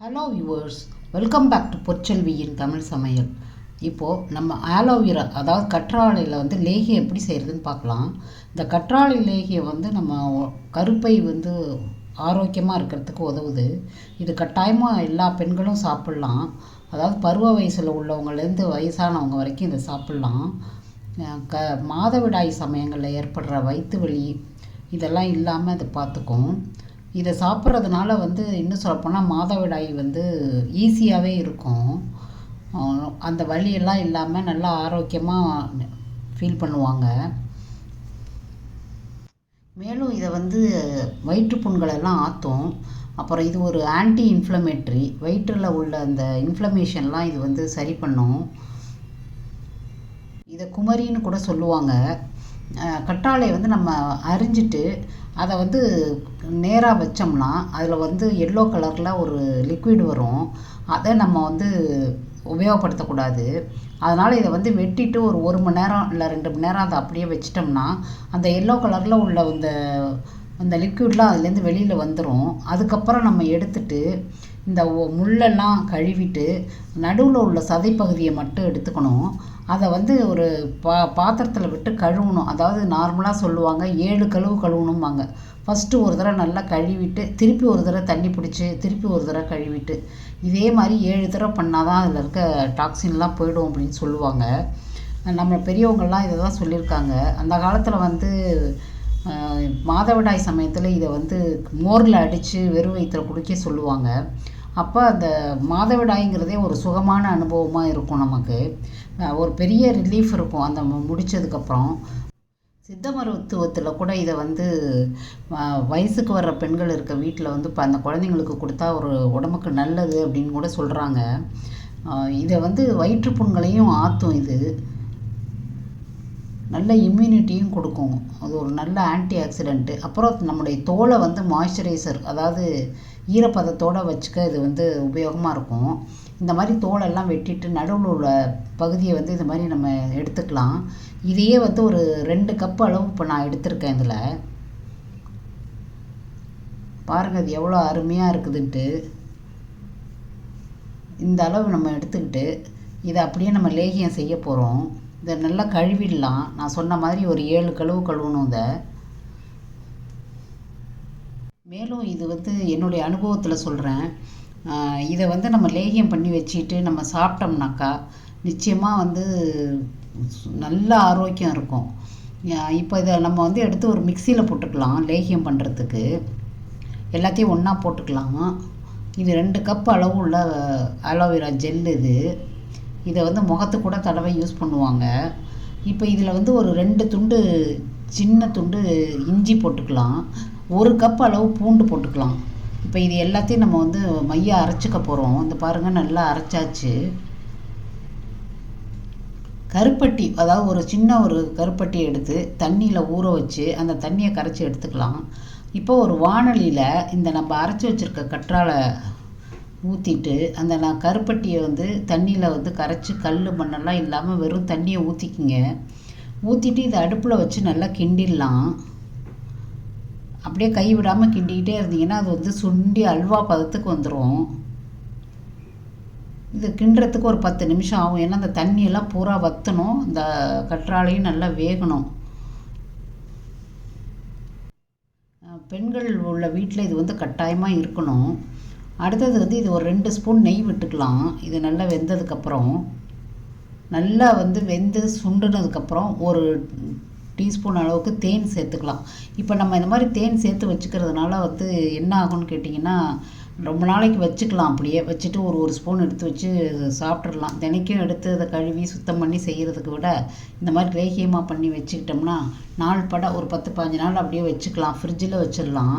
Hello viewers welcome back to பொற்செல்வியின் Tamil சமையல் இப்போது நம்ம ஆலோவேரா அதாவது கற்றாழையில் வந்து லேகியம் எப்படி செய்கிறதுன்னு பார்க்கலாம். இந்த கற்றாழை லேகியம் வந்து நம்ம கருப்பை வந்து ஆரோக்கியமாக இருக்கிறதுக்கு உதவுது. இது கட்டாயமாக எல்லா பெண்களும் சாப்பிட்லாம். அதாவது பருவ வயசில் உள்ளவங்கலேருந்து வயசானவங்க வரைக்கும் இதை சாப்பிட்லாம். க மாதவிடாய் சமயங்களில் ஏற்படுற வயிற்று வலி இதெல்லாம் இல்லாமல் இதை பார்த்துக்கும். இதை சாப்பிட்றதுனால வந்து இன்னும் சொல்லப்போனால் மாதவிடாய் வந்து ஈஸியாகவே இருக்கும். அந்த வலியெல்லாம் இல்லாமல் நல்லா ஆரோக்கியமாக ஃபீல் பண்ணுவாங்க. மேலும் இதை வந்து வயிற்றுப்புண்களெல்லாம் ஆற்றும் அப்புறம் இது ஒரு ஆன்டி இன்ஃப்ளமேட்ரி வயிற்றில் உள்ள அந்த இன்ஃப்ளமேஷன்லாம் இது வந்து சரி பண்ணும். இதை குமரின்னு கூட சொல்லுவாங்க. அஹ் வந்து நம்ம அரிஞ்சிட்டு அதை வந்து நேராக வச்சோம்னா அதில் வந்து எல்லோ கலரில் ஒரு லிக்விட் வரும். அதை நம்ம வந்து உபயோகப்படுத்தக்கூடாது. அதனால் இதை வந்து வெட்டிட்டு ஒரு ஒரு மணி நேரம் இல்லை ரெண்டு மணி நேரம் அதை அப்படியே வச்சிட்டோம்னா அந்த எல்லோ கலரில் உள்ள இந்த அந்த லிக்விட்லாம் அதுலேருந்து வெளியில் வந்துடும் அதுக்கப்புறம் நம்ம எடுத்துட்டு இந்த முள்ளெல்லாம் கழுவிட்டு நடுவில் உள்ள சதைப்பகுதியை மட்டும் எடுத்துக்கணும். அதை வந்து ஒரு பா பாத்திரத்தில் விட்டு கழுவணும். அதாவது நார்மலாக சொல்லுவாங்க ஏழு கழுவு கழுவணும்பாங்க. ஃபஸ்ட்டு ஒரு தடவை நல்லா கழுவிட்டு திருப்பி ஒரு தடவை தண்ணி பிடிச்சி திருப்பி ஒரு தடவை கழுவிட்டு. இதே மாதிரி ஏழு தடவை பண்ணால் தான் அதில் இருக்க டாக்ஸின்லாம் போயிடும் அப்படின்னு சொல்லுவாங்க. நம்ம பெரியவங்கள்லாம் இதை தான் சொல்லியிருக்காங்க. அந்த காலத்தில் வந்து மாதவிடாய் சமயத்தில் இதை வந்து மோரில் அடித்து வெறும் வயிற்றுல குடிக்க சொல்லுவாங்க. அப்போ அந்த மாதவிடாய்ங்கிறதே ஒரு சுகமான அனுபவமாக இருக்கும் நமக்கு. ஒரு பெரிய ரிலீஃப் இருக்கும் அந்த முடித்ததுக்கப்புறம் சித்த மருத்துவத்தில் கூட இதை வந்து வயசுக்கு வர்ற பெண்கள் இருக்க வீட்டில் வந்து இப்போ அந்த குழந்தைங்களுக்கு கொடுத்தா ஒரு உடம்புக்கு நல்லது அப்படின்னு கூட சொல்கிறாங்க இதை வந்து வயிற்றுப்புண்களையும் ஆற்றும் இது. நல்ல இம்யூனிட்டியும் கொடுக்கும். அது ஒரு நல்ல ஆன்டி ஆக்சிடென்ட்டு அப்புறம் நம்முடைய தோலை வந்து மாய்ஸ்சரைசர் அதாவது ஈரப்பதத்தோடு வச்சுக்க இது வந்து உபயோகமாக இருக்கும். இந்த மாதிரி தோலெல்லாம் வெட்டிட்டு நடுவில் உள்ள பகுதியை வந்து இது மாதிரி நம்ம எடுத்துக்கலாம். இதையே வந்து ஒரு ரெண்டு கப் அளவு இப்போ நான் எடுத்திருக்கேன் இதில். பாருங்கள் அது எவ்வளோ அருமையாக இருக்குதுன்ட்டு. இந்த அளவு நம்ம எடுத்துக்கிட்டு இதை அப்படியே நம்ம லேகியம் செய்ய போகிறோம் இதை நல்லா கழுவிடலாம். நான் சொன்ன மாதிரி ஒரு ஏழு கழுவு கழுவணும் இதை. மேலும் இது வந்து என்னுடைய அனுபவத்தில் சொல்கிறேன் இதை வந்து நம்ம லேகியம் பண்ணி வச்சுட்டு நம்ம சாப்பிட்டோம்னாக்கா நிச்சயமாக வந்து நல்ல ஆரோக்கியம் இருக்கும். இப்போ இதை நம்ம வந்து எடுத்து ஒரு மிக்சியில் போட்டுக்கலாம் லேகியம் பண்ணுறதுக்கு எல்லாத்தையும் ஒன்றா போட்டுக்கலாம். இது ரெண்டு கப் அளவு உள்ள அலோவேரா ஜெல் இது. இதை வந்து முகத்துக்கு கூட தடவை யூஸ் பண்ணுவாங்க. இப்போ இதில் வந்து ஒரு ரெண்டு துண்டு சின்ன துண்டு இஞ்சி போட்டுக்கலாம். ஒரு கப் அளவு பூண்டு போட்டுக்கலாம். இப்போ இது எல்லாத்தையும் நம்ம வந்து மைய அரைச்சிக்க போகிறோம் இந்த பாருங்கள் நல்லா அரைச்சாச்சு. கருப்பட்டி அதாவது ஒரு சின்ன ஒரு கருப்பட்டி எடுத்து தண்ணியில் ஊற வச்சு அந்த தண்ணியை கரைச்சி எடுத்துக்கலாம். இப்போ ஒரு வாணலியில் இந்த நம்ம அரைச்சி வச்சுருக்க கற்றாழை ஊற்றிட்டு அந்த நான் கருப்பட்டியை வந்து தண்ணியில் வந்து கரைச்சி கல் மண்ணெல்லாம் இல்லாமல் வெறும் தண்ணியை ஊற்றிக்கிங்க ஊற்றிட்டு இதை அடுப்பில் வச்சு நல்லா கிண்டிடலாம். அப்படியே கை விடாமல் கிண்டிக்கிட்டே இருந்தீங்கன்னா அது வந்து சுண்டி அல்வா பதத்துக்கு வந்துடும் இது கிண்டுறதுக்கு ஒரு பத்து நிமிஷம் ஆகும். ஏன்னா அந்த தண்ணியெல்லாம் பூரா வற்றணும் இந்த கற்றாழையும் நல்லா வேகணும். பெண்கள் உள்ள வீட்டில் இது வந்து கட்டாயமாக இருக்கணும். அடுத்தது வந்து இது ஒரு ரெண்டு ஸ்பூன் நெய் விட்டுக்கலாம். இது நல்லா வெந்ததுக்கப்புறம் நல்லா வந்து வெந்து சுண்டுனதுக்கப்புறம் ஒரு டீஸ்பூன் அளவுக்கு தேன் சேர்த்துக்கலாம். இப்போ நம்ம இந்த மாதிரி தேன் சேர்த்து வச்சுக்கிறதுனால வந்து என்ன ஆகும்னு கேட்டிங்கன்னா ரொம்ப நாளைக்கு வச்சுக்கலாம் அப்படியே. வச்சுட்டு ஒரு ஒரு ஸ்பூன் எடுத்து வச்சு சாப்பிட்றலாம் தினைக்கும் எடுத்து அதை கழுவி சுத்தம் பண்ணி செய்கிறதுக்கு விட இந்த மாதிரி லேகியமாக பண்ணி வச்சுக்கிட்டோம்னா நாள் பட ஒரு பத்து பாஞ்சு நாள் அப்படியே வச்சுக்கலாம். ஃப்ரிட்ஜில் வச்சிடலாம்.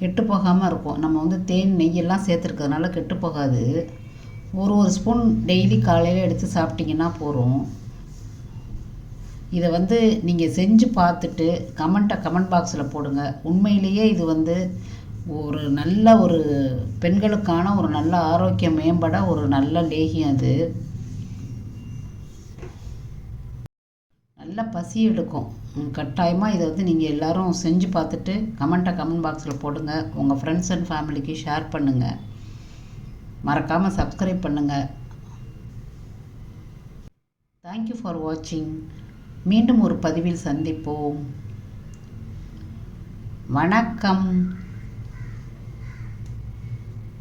கெட்டு போகாமல் இருக்கும். நம்ம வந்து தேன் நெய்யெல்லாம் சேர்த்துருக்கிறதுனால கெட்டு போகாது. ஒரு ஒரு ஸ்பூன் டெய்லி காலையில் எடுத்து சாப்பிட்டிங்கன்னா போதும். இதை வந்து நீங்கள் செஞ்சு பார்த்துட்டு கமெண்ட்டை கமெண்ட் பாக்ஸில் போடுங்க. உண்மையிலேயே இது வந்து ஒரு நல்ல ஒரு பெண்களுக்கான ஒரு நல்ல ஆரோக்கியம் மேம்பட ஒரு நல்ல லேகியம் அது. நல்ல பசி எடுக்கும். கட்டாயமாக இதை வந்து நீங்கள் எல்லோரும் செஞ்சு பார்த்துட்டு கமெண்ட்டை கமெண்ட் பாக்ஸில் போடுங்க. உங்கள் ஃப்ரெண்ட்ஸ் அண்ட் ஃபேமிலிக்கு ஷேர் பண்ணுங்கள் மறக்காமல் சப்ஸ்கிரைப் பண்ணுங்கள் தேங்க்யூ ஃபார் வாட்சிங் மீண்டும் ஒரு பதிவில் சந்திப்போம். வணக்கம்.